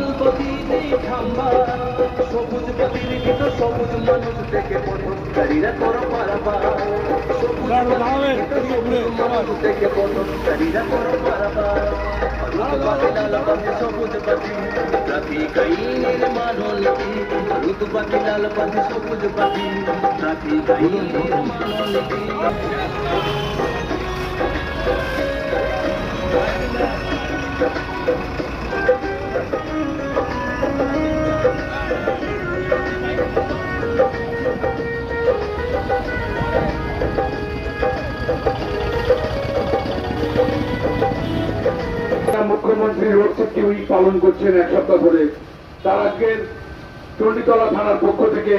থামান লাল প্রতিদিন খাম্বা সবুজ প্রতিনিধিত সবুজ মানুষ থেকে পথকারীরা করো পারাবার সবুজ মানুষ থেকে পথকারীরা করো বাতি সবুজ বাতি ট্রাফিক আইনের মানল নীতি হলুদ বাতি লাল বাতি সবুজ বাতি ট্রাফিক আইনের মানল মুখ্যমন্ত্রী রোড পালন করছেন এক সপ্তাহ ধরে। তার আজকের চণ্ডীতলা থানার পক্ষ থেকে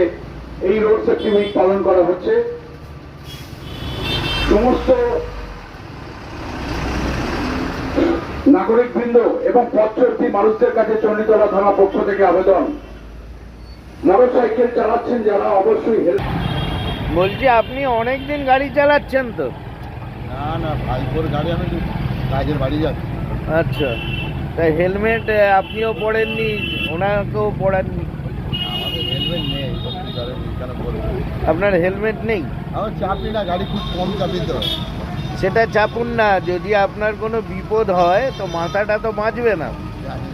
এই রোড সেফটি উইক পালন করা হচ্ছে। সমস্ত নাগরিকবৃন্দ এবং পথচর্তী মানুষদের কাছে চণ্ডীতলা থানা পক্ষ থেকে আবেদন। মোটরসাইকেল চালাচ্ছেন যারা অবশ্যই হেল্প বলছি আপনি অনেক দিন গাড়ি চালাচ্ছেন তো? না না ভাইপোর গাড়ি আমি কাজের বাড়ি যাচ্ছি। আচ্ছা। তাই হেলমেট আপনিও পড়েননি ওনাকেও বলব? আপনার হেলমেট নেই? আমার চাপি না গাড়ি খুব কম চাপি তো। সেটা চাপুন না যদি আপনার কোনো বিপদ হয় তো মাথাটা তো বাঁচবে না। জানি।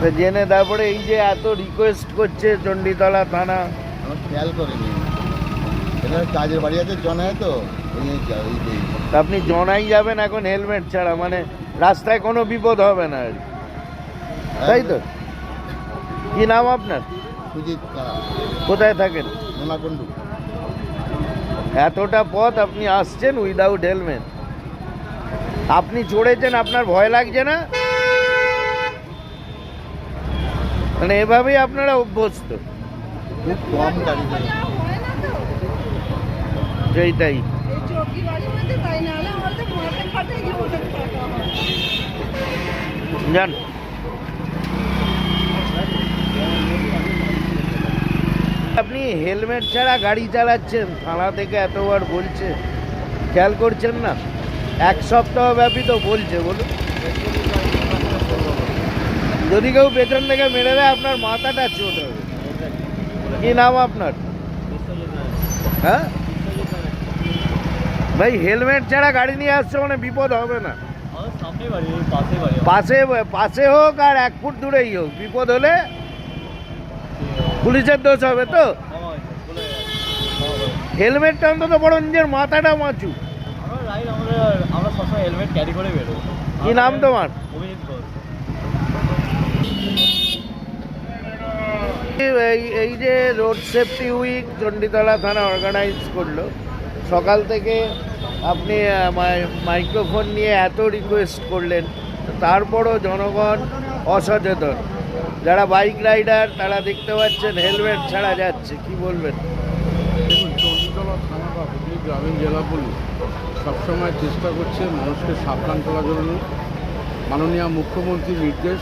তো তারপরে এই যে এত রিকোয়েস্ট করছে চণ্ডীতলা থানা। খেয়াল করিনি। কাজের বাড়ি আছে জনায় তো তা। আপনি জনাই যাবেন এখন হেলমেট ছাড়া মানে রাস্তায় কোনো বিপদ হবে না আর। তাই তো? কি নাম আপনার? কোথায় থাকেন? এতটা পথ আপনি আসছেন উইদাউট হেলমেট আপনি চড়েছেন আপনার ভয় লাগছে না? মানে এভাবেই আপনারা অভ্যস্ত। সেইটাই তাই না হলে আমাদের গিয়ে হয় যান। আপনি হেলমেট ছাড়া গাড়ি চালাচ্ছেন থানা থেকে এতবার বলছে। খেয়াল করছেন না? এক সপ্তাহ ব্যাপী তো বলছে বলুন। যদি কেউ পেছন থেকে মেরে দেয় আপনার মাথাটা চোট হবে। কি নাম আপনার? হ্যাঁ? ভাই হেলমেট ছাড়া গাড়ি নিয়ে আসছে মানে বিপদ হবে না। পাশে পাশে হোক আর এক ফুট দূরেই হোক বিপদ হলে পুলিশের দোষ হবে তো? হেলমেটটা অন্তত বড় নিজের মাথাটা মাচু। আমরা সবসময় হেলমেট ক্যারি করে কি নাম তোমার? এই এই যে রোড সেফটি উইক চণ্ডীতলা থানা অর্গানাইজ করল। সকাল থেকে আপনি মাই- মাইক্রোফোন নিয়ে এত রিকোয়েস্ট করলেন তারপরও জনগণ অসচেতন। যারা বাইক রাইডার তারা দেখতে পাচ্ছেন হেলমেট ছাড়া যাচ্ছে, কি বলবেন? হুগলি গ্রামীণ জেলা পুলিশ সবসময় চেষ্টা করছে মানুষকে সাবধান করার জন্য। মাননীয় মুখ্যমন্ত্রীর নির্দেশ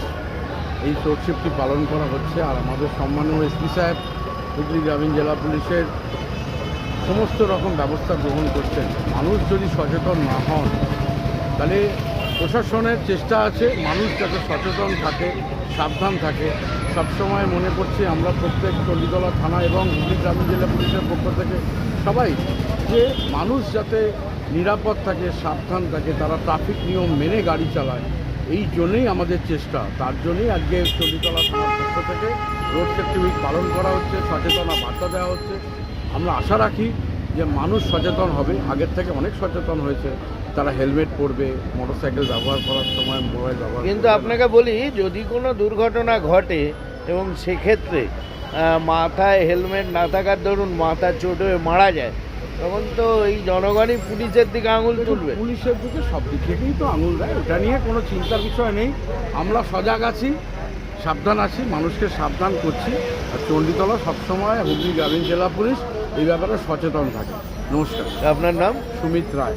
এই রোড পালন করা হচ্ছে, আর আমাদের সম্মানীয় এসপি সাহেব, হুগলি গ্রামীণ জেলা পুলিশের সমস্ত রকম ব্যবস্থা গ্রহণ করছেন। মানুষ যদি সচেতন না হন, তাহলে প্রশাসনের চেষ্টা আছে, মানুষ যাতে সচেতন থাকে, সাবধান থাকে। সবসময় মনে করছি আমরা প্রত্যেক চণ্ডীতলা থানা এবং হুগলি গ্রামীণ জেলা পুলিশের পক্ষ থেকে সবাই যে মানুষ যাতে নিরাপদ থাকে, সাবধান থাকে, তারা ট্রাফিক নিয়ম মেনে গাড়ি চালায়, এই জন্যই আমাদের চেষ্টা। তার জন্যই আজকে চণ্ডীতলা থানার পক্ষ থেকে রোড সেফটি উইক পালন করা হচ্ছে সচেতনা বার্তা দেওয়া হচ্ছে। আমরা আশা রাখি যে মানুষ সচেতন হবে। আগের থেকে অনেক সচেতন হয়েছে। তারা হেলমেট পরবে মোটরসাইকেল ব্যবহার করার সময় মোবাইল ব্যবহার কিন্তু আপনাকে বলি যদি কোনো দুর্ঘটনা ঘটে এবং সেক্ষেত্রে মাথায় হেলমেট না থাকার ধরুন মাথা চোট হয়ে মারা যায় তখন তো এই জনগণই পুলিশের দিকে আঙুল তুলবে। পুলিশের দিকে সব দিক থেকেই তো আঙুল দেয় ওটা নিয়ে কোনো চিন্তার বিষয় নেই। আমরা সজাগ আছি। সাবধান আছি মানুষকে সাবধান করছি। আর চণ্ডীতলা সবসময় হুগলি গ্রামীণ জেলা পুলিশ এই ব্যাপারে সচেতন থাকে। নমস্কার। আপনার নাম? সুমিত রায়।